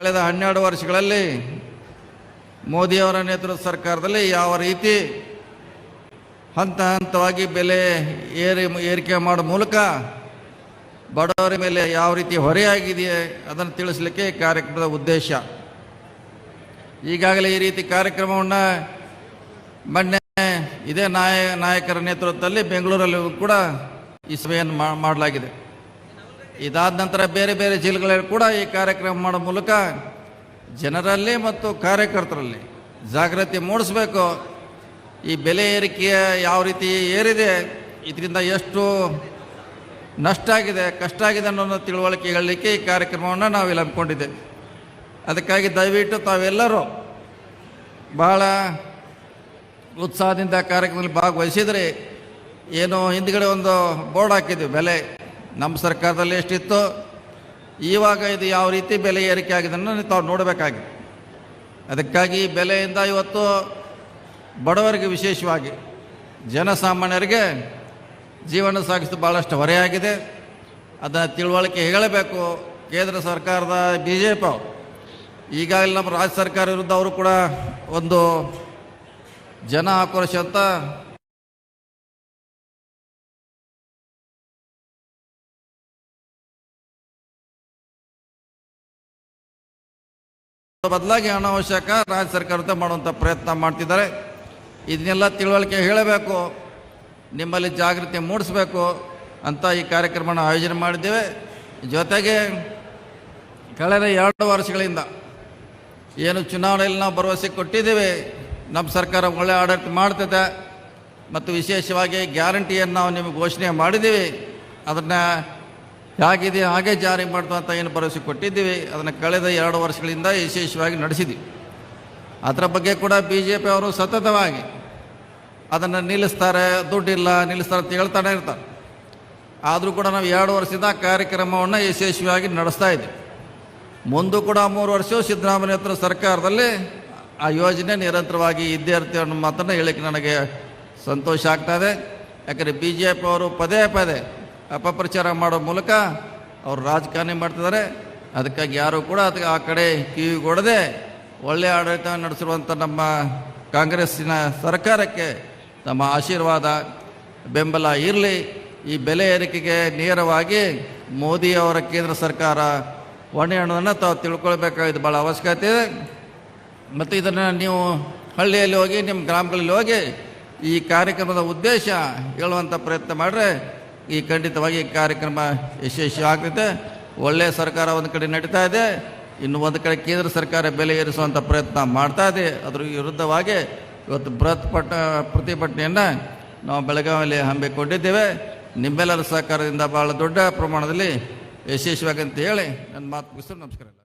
ಕಳೆದ ಹನ್ನೆರಡು ವರ್ಷಗಳಲ್ಲಿ ಮೋದಿಯವರ ನೇತೃತ್ವ ಸರ್ಕಾರದಲ್ಲಿ ಯಾವ ರೀತಿ ಹಂತ ಹಂತವಾಗಿ ಬೆಲೆ ಏರಿ, ಏರಿಕೆ ಮಾಡೋ ಮೂಲಕ ಬಡವರ ಮೇಲೆ ಯಾವ ರೀತಿ ಹೊರೆಯಾಗಿದೆಯೇ ಅದನ್ನು ತಿಳಿಸಲಿಕ್ಕೆ ಕಾರ್ಯಕ್ರಮದ ಉದ್ದೇಶ. ಈಗಾಗಲೇ ಈ ರೀತಿ ಕಾರ್ಯಕ್ರಮವನ್ನು ಮೊನ್ನೆ ಇದೇ ನಾಯ, ನಾಯಕರ ನೇತೃತ್ವದಲ್ಲಿ ಬೆಂಗಳೂರಲ್ಲಿ ಕೂಡ ಈ ಸಭೆಯನ್ನು ಮಾಡಲಾಗಿದೆ. ಇದಾದ ನಂತರ ಬೇರೆ ಬೇರೆ ಜಿಲ್ಲೆಗಳಲ್ಲಿ ಕೂಡ ಈ ಕಾರ್ಯಕ್ರಮ ಮಾಡೋ ಮೂಲಕ ಜನರಲ್ಲಿ ಮತ್ತು ಕಾರ್ಯಕರ್ತರಲ್ಲಿ ಜಾಗೃತಿ ಮೂಡಿಸಬೇಕು. ಈ ಬೆಲೆ ಏರಿಕೆಯ ಯಾವ ರೀತಿ ಏರಿದೆ, ಇದರಿಂದ ಎಷ್ಟು ನಷ್ಟ ಆಗಿದೆ, ಕಷ್ಟ ಆಗಿದೆ ಅನ್ನೋ ತಿಳುವಳಿಕೆ ಹೇಳಲಿಕ್ಕೆ ಈ ಕಾರ್ಯಕ್ರಮವನ್ನು ನಾವು ಇಲ್ಲಿ ಹಮ್ಮಿಕೊಂಡಿದ್ದೇವೆ ಅದಕ್ಕಾಗಿ ದಯವಿಟ್ಟು ತಾವೆಲ್ಲರೂ ಬಹಳ ಉತ್ಸಾಹದಿಂದ ಕಾರ್ಯಕ್ರಮದಲ್ಲಿ ಭಾಗವಹಿಸಿದರೆ ಏನು ಹಿಂದ್ಗಡೆ ಒಂದು ಬೋರ್ಡ್ ಹಾಕಿದ್ವಿ, ಬೆಲೆ. ನಮ್ಮ ಸರ್ಕಾರದಲ್ಲಿ ಎಷ್ಟಿತ್ತು, ಇವಾಗ ಇದು ಯಾವ ರೀತಿ ಬೆಲೆ ಏರಿಕೆ ಆಗಿದೆ ತಾವು ನೋಡಬೇಕಾಗಿದೆ. ಅದಕ್ಕಾಗಿ ಬೆಲೆಯಿಂದ ಇವತ್ತು ಬಡವರಿಗೆ ವಿಶೇಷವಾಗಿ ಜನಸಾಮಾನ್ಯರಿಗೆ ಜೀವನ ಸಾಗಿಸಲು ಭಾಳಷ್ಟು ಹೊರೆಯಾಗಿದೆ. ಅದನ್ನು ತಿಳುವಳಿಕೆ ಹೇಳಬೇಕು. ಕೇಂದ್ರ ಸರ್ಕಾರದ ಬಿ ಜೆ ಪಿ ಈಗಾಗಲೇ ನಮ್ಮ ರಾಜ್ಯ ಸರ್ಕಾರ ವಿರುದ್ಧ ಅವರು ಕೂಡ ಒಂದು ಜನ ಆಕ್ರೋಶ ಅಂತ ಬದಲಾಗಿ ಅನಾವಶ್ಯಕ ರಾಜ್ಯ ಸರ್ಕಾರದ ಮಾಡುವಂಥ ಪ್ರಯತ್ನ ಮಾಡ್ತಿದ್ದಾರೆ. ಇದನ್ನೆಲ್ಲ ತಿಳುವಳಿಕೆ ಹೇಳಬೇಕು, ನಿಮ್ಮಲ್ಲಿ ಜಾಗೃತಿ ಮೂಡಿಸಬೇಕು ಅಂತ ಈ ಕಾರ್ಯಕ್ರಮನ ಆಯೋಜನೆ ಮಾಡಿದ್ದೇವೆ. ಜೊತೆಗೆ ಕಳೆದ ಎರಡು ವರ್ಷಗಳಿಂದ ಏನು ಚುನಾವಣೆಯಲ್ಲಿ ನಾವು ಭರವಸೆ ಕೊಟ್ಟಿದ್ದೇವೆ. ನಮ್ಮ ಸರ್ಕಾರ ಒಳ್ಳೆ ಆಡಳಿತ ಮಾಡ್ತದೆ ಮತ್ತು ವಿಶೇಷವಾಗಿ ಗ್ಯಾರಂಟಿಯನ್ನು ನಾವು ನಿಮಗೆ ಘೋಷಣೆ ಮಾಡಿದ್ದೀವಿ. ಅದನ್ನು ಹೇಗಿದೆ ಹಾಗೆ ಜಾರಿ ಮಾಡ್ತು ಅಂತ ಏನು ಭರವಸೆ ಕೊಟ್ಟಿದ್ದೀವಿ. ಅದನ್ನು ಕಳೆದ ಎರಡು ವರ್ಷಗಳಿಂದ ಯಶಸ್ವಿಯಾಗಿ ನಡೆಸಿದ್ದೀವಿ. ಅದರ ಬಗ್ಗೆ ಕೂಡ ಬಿ ಜೆ ಪಿ ಅವರು ಸತತವಾಗಿ ಅದನ್ನು ನಿಲ್ಲಿಸ್ತಾರೆ. ದುಡ್ಡಿಲ್ಲ, ನಿಲ್ಲಿಸ್ತಾರೆ ಅಂತ ಹೇಳ್ತಾನೆ ಇರ್ತಾರೆ. ಆದರೂ ಕೂಡ ನಾವು ಎರಡು ವರ್ಷದಿಂದ ಆ ಕಾರ್ಯಕ್ರಮವನ್ನು ಯಶಸ್ವಿಯಾಗಿ ನಡೆಸ್ತಾ ಇದ್ದೀವಿ. ಮುಂದೂ ಕೂಡ ಮೂರು ವರ್ಷ ಸಿದ್ದರಾಮಯ್ಯ ಹತ್ರ ಸರ್ಕಾರದಲ್ಲಿ ಆ ಯೋಜನೆ ನಿರಂತರವಾಗಿ ಇದ್ದೇ ಇರ್ತೀವಿ ಅನ್ನೋ ಮಾತನ್ನು ಹೇಳಕ್ಕೆ ನನಗೆ ಸಂತೋಷ ಆಗ್ತಾ ಇದೆ. ಯಾಕಂದರೆ ಬಿ ಜೆ ಪಿ ಅವರು ಪದೇ ಪದೇ ಅಪಪ್ರಚಾರ ಮಾಡೋ ಮೂಲಕ ಅವರು ರಾಜಕಾರಣಿ ಮಾಡ್ತಿದ್ದಾರೆ. ಅದಕ್ಕಾಗಿ ಯಾರು ಕೂಡ ಅದಕ್ಕೆ ಆ ಕಡೆ ಕಿವಿಗೊಡದೆ ಒಳ್ಳೆಯ ಆಡಳಿತ ನಡೆಸಿರುವಂಥ ನಮ್ಮ ಕಾಂಗ್ರೆಸ್ಸಿನ ಸರ್ಕಾರಕ್ಕೆ ತಮ್ಮ ಆಶೀರ್ವಾದ, ಬೆಂಬಲ ಇರಲಿ. ಈ ಬೆಲೆ ಏರಿಕೆಗೆ ನೇರವಾಗಿ ಮೋದಿಯವರ ಕೇಂದ್ರ ಸರ್ಕಾರ ಹೊಣೆ ಅನ್ನೋದನ್ನು ತಾವು ತಿಳ್ಕೊಳ್ಬೇಕಾಗಿದ್ದು ಭಾಳ ಅವಶ್ಯಕತೆ ಇದೆ. ಮತ್ತು ಇದನ್ನು ನೀವು ಹಳ್ಳಿಯಲ್ಲಿ ಹೋಗಿ, ನಿಮ್ಮ ಗ್ರಾಮಗಳಲ್ಲಿ ಹೋಗಿ ಈ ಕಾರ್ಯಕ್ರಮದ ಉದ್ದೇಶ ಹೇಳುವಂಥ ಪ್ರಯತ್ನ ಮಾಡಿದ್ರೆ ಈ ಖಂಡಿತವಾಗಿ ಈ ಕಾರ್ಯಕ್ರಮ ಯಶಸ್ವಿ ಆಗ್ತೈತೆ ಒಳ್ಳೆಯ ಸರ್ಕಾರ ಒಂದು ಕಡೆ ನಡೀತಾ ಇದೆ. ಇನ್ನು ಒಂದು ಕಡೆ ಕೇಂದ್ರ ಸರ್ಕಾರ ಬೆಲೆ ಏರಿಸುವಂಥ ಪ್ರಯತ್ನ ಮಾಡ್ತಾ ಇದೆ. ಅದ್ರ ವಿರುದ್ಧವಾಗಿ ಇವತ್ತು ಬೃಹತ್ ಪಟ್ಟ ಪ್ರತಿಭಟನೆಯನ್ನು ನಾವು ಬೆಳಗಾವಿಯಲ್ಲಿ ಹಮ್ಮಿಕೊಂಡಿದ್ದೇವೆ. ನಿಮ್ಮೆಲ್ಲರ ಸಹಕಾರದಿಂದ ಭಾಳ ದೊಡ್ಡ ಪ್ರಮಾಣದಲ್ಲಿ ಯಶಸ್ವಿಯಾಗಂತ ಹೇಳಿ ನನ್ನ ಮಾತು ಮುಗಿಸ್ತಾರೆ ನಮಸ್ಕಾರ.